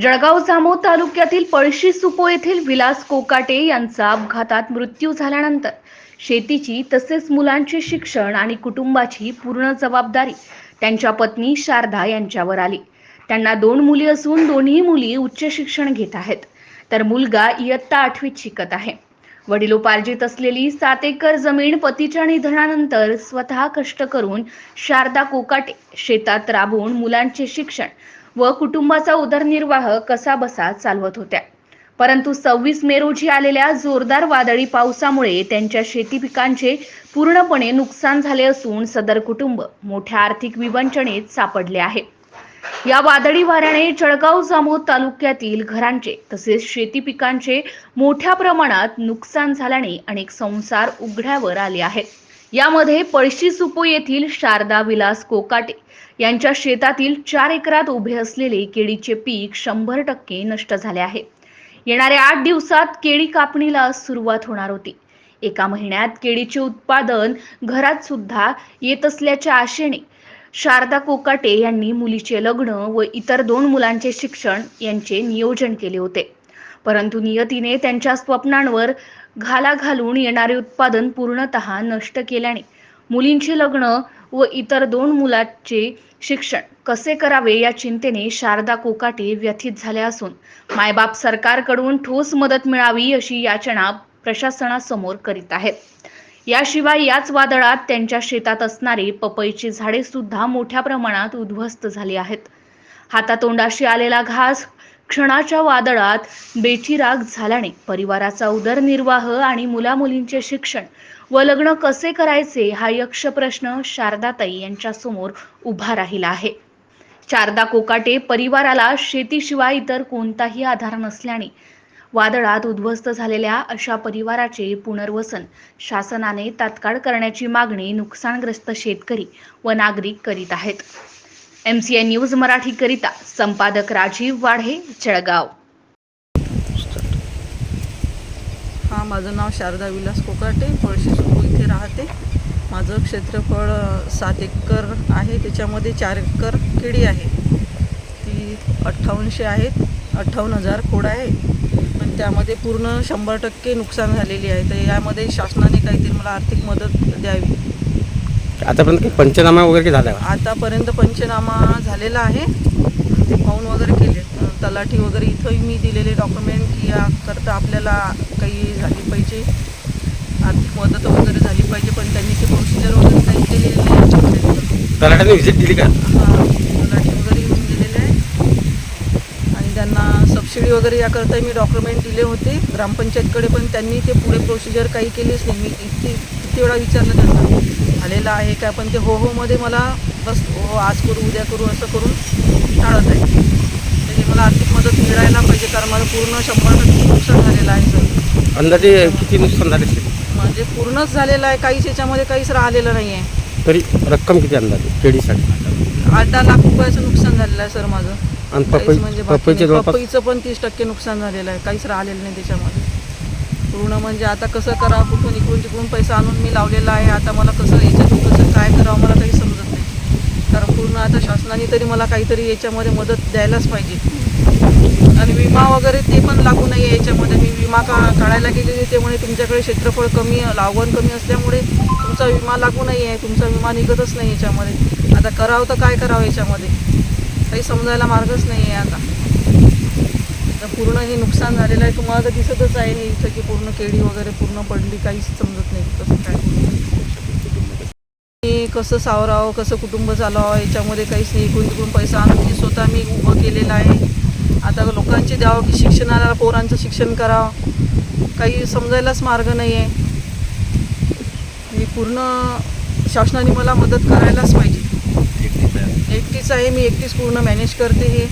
जळगाव जामोद तालुक्यातील पळशी सुपो येथील विलास कोकाटे यांचा अपघातात मृत्यू झाल्यानंतर शेतीची तसेच मुलांचे शिक्षण आणि कुटुंबाची पूर्ण जबाबदारी त्यांच्या पत्नी शारदा यांच्यावर आली. त्यांना दोन मुली असून दोन्ही मुली उच्च शिक्षण घेत आहेत. तर मुलगा इयत्ता आठवीत शिकत आहे. वडिलोपार्जित असलेली सात एकर जमीन पतीच्या निधनानंतर स्वतः कष्ट करून शारदा कोकाटे शेतात राबवून मुलांचे शिक्षण व कुटुंबाचा उदरनिर्वाह कसा बसा चालवत होत्या. परंतु सव्वीस मे रोजी आलेल्या जोरदार वादळी पावसामुळे त्यांच्या शेती पिकांचे पूर्णपणे नुकसान झाले असून सदर कुटुंब मोठ्या आर्थिक विवंचनेत सापडले आहे. या वादळी वाऱ्याने जळगाव जामोद तालुक्यातील घरांचे तसेच शेती पिकांचे मोठ्या प्रमाणात नुकसान झाल्याने अनेक संसार उघड्यावर आले आहेत. यामध्ये पळशी सुपो येथील शारदा विलास कोकाटे यांच्या शेतातील चार एकरात उभे असलेले केळीचे पीक शंभर टक्के नष्ट झाले आहे. येणाऱ्या आठ दिवसात केळी कापणीला सुरुवात होणार होती. एका महिन्यात केळीचे उत्पादन घरात सुद्धा येत असल्याच्या आशेने शारदा कोकाटे यांनी मुलीचे लग्न व इतर दोन मुलांचे शिक्षण यांचे नियोजन केले होते. परंतु नियतीने त्यांच्या स्वप्नांवर घाला घालून येणारे उत्पादन पूर्णतः नष्ट केल्याने मुलींचे लग्न व इतर दोन मुलांचे शिक्षण कसे करावे या चिंतेने शारदा कोकाटे व्यथित झाल्या असून मायबाप सरकारकडून ठोस मदत मिळावी अशी याचना प्रशासनासमोर करीत आहेत. याशिवाय याच वादळात त्यांच्या शेतात असणारी पपईची झाडे सुद्धा मोठ्या प्रमाणात उद्ध्वस्त झाली आहेत. हातातोंडाशी आलेला घास क्षणाच्या वादळात बेचिराग झाल्याने परिवाराचा उदरनिर्वाह आणि मुलामुलींचे शिक्षण व लग्न कसे करायचे हा यक्ष प्रश्न शारदाताई यांच्या समोर उभा राहिला आहे. शारदा कोकाटे परिवाराला शेतीशिवाय इतर कोणताही आधार नसल्याने वादळात उद्ध्वस्त झालेल्या अशा परिवाराचे पुनर्वसन शासनाने तात्काळ करण्याची मागणी नुकसानग्रस्त शेतकरी व नागरिक करीत आहेत. एम सी आय न्यूज मराठीकरिता संपादक राजीव वाढे जळगाव. हा माझं नाव शारदा विलास कोकाटे पळशी सुकू इथे राहते. माझं क्षेत्रफळ सात एकर आहे त्याच्यामध्ये चार एकर केळी आहे. ती अठ्ठावनशे आहेत अठ्ठावन्न हजार खोड आहे. पण त्यामध्ये पूर्ण शंभर टक्के नुकसान झालेली आहे. तर यामध्ये शासनाने काहीतरी मला आर्थिक मदत द्यावी. आतापर्यंत काही पंचनामा वगैरे काही झाला का? आतापर्यंत पंचनामा झालेला आहे. ते पाहून वगैरे केले. तलाठी वगैरे इथंही मी दिलेले डॉक्युमेंट की याकरता आपल्याला काही झाली पाहिजे. आर्थिक मदत वगैरे झाली पाहिजे पण त्यांनी ते प्रोसिजर वगैरे काही केलेली नाही. तलाट्याने व्हिजिट दिली का हा, तलाठी वगैरे येऊन गेलेले आहे आणि त्यांना सबसिडी वगैरे याकरता मी डॉक्युमेंट दिले होते. ग्रामपंचायतकडे पण त्यांनी ते पुढे प्रोसिजर काही केलीच नाही मी किती किती वेळा विचारलं त्यांना. झालेलं आहे का? पण ते हो होमध्ये मला बस हो आज करू उद्या करू असं करून टाळत आहे हे मला आर्थिक मदत मिळायला पाहिजे कारण माझं पूर्ण शंभर टक्के नुकसान झालेलं आहे सर. अंदाजे किती नुकसान झाले? म्हणजे पूर्णच झालेलं आहे. काहीच याच्यामध्ये काहीच राहिलेलं नाही आहे तरी रक्कम किती अंदाजे? केळीसाठी आठ दहा लाख रुपयाचं नुकसान झालेलं आहे सर माझं. आणि काहीच पपई म्हणजे बाकी पपईचे नाही. जवळपास पपईचं पण तीस टक्के नुकसान झालेलं आहे. काहीच राहिलेलं नाही त्याच्यामध्ये. पूर्ण म्हणजे आता कसं करावं कुठून इकडून तिकडून पैसा आणून मी लावलेला आहे. आता मला कसं याच्यातून कसं काय करावं मला काही समजत नाही. कारण पूर्ण आता शासनाने तरी मला काहीतरी याच्यामध्ये मदत द्यायलाच पाहिजे. आणि विमा वगैरे ते पण लागू नाही याच्यामध्ये. मी विमा का काढायला गेलेली ते म्हणे तुमच्याकडे क्षेत्रफळ कमी लागवण कमी असल्यामुळे तुमचा विमा लागू नाही आहे. तुमचा विमा निघतच नाही याच्यामध्ये. आता करावं तर काय करावं याच्यामध्ये? काही समजायला मार्गच नाही आहे आता तर पूर्ण हे नुकसान झालेलं आहे तुम्हाला तर दिसतच आहे हे इथं की पूर्ण केळी वगैरे पूर्ण पडली काहीच समजत नाही कसं काय मी कसं सावरावं कसं कुटुंब चालवावं याच्यामध्ये काहीच नाही. इकडून तिकडून पैसा आणून स्वतः मी उभं केलेलं आहे. आता लोकांचे द्यावं की शिक्षणाला पोरांचं शिक्षण करावं काही समजायलाच मार्ग नाही आहे मी पूर्ण शासनाने मला मदत करायलाच पाहिजे. एकटीच आहे मी एकटीच पूर्ण मॅनेज करते हे.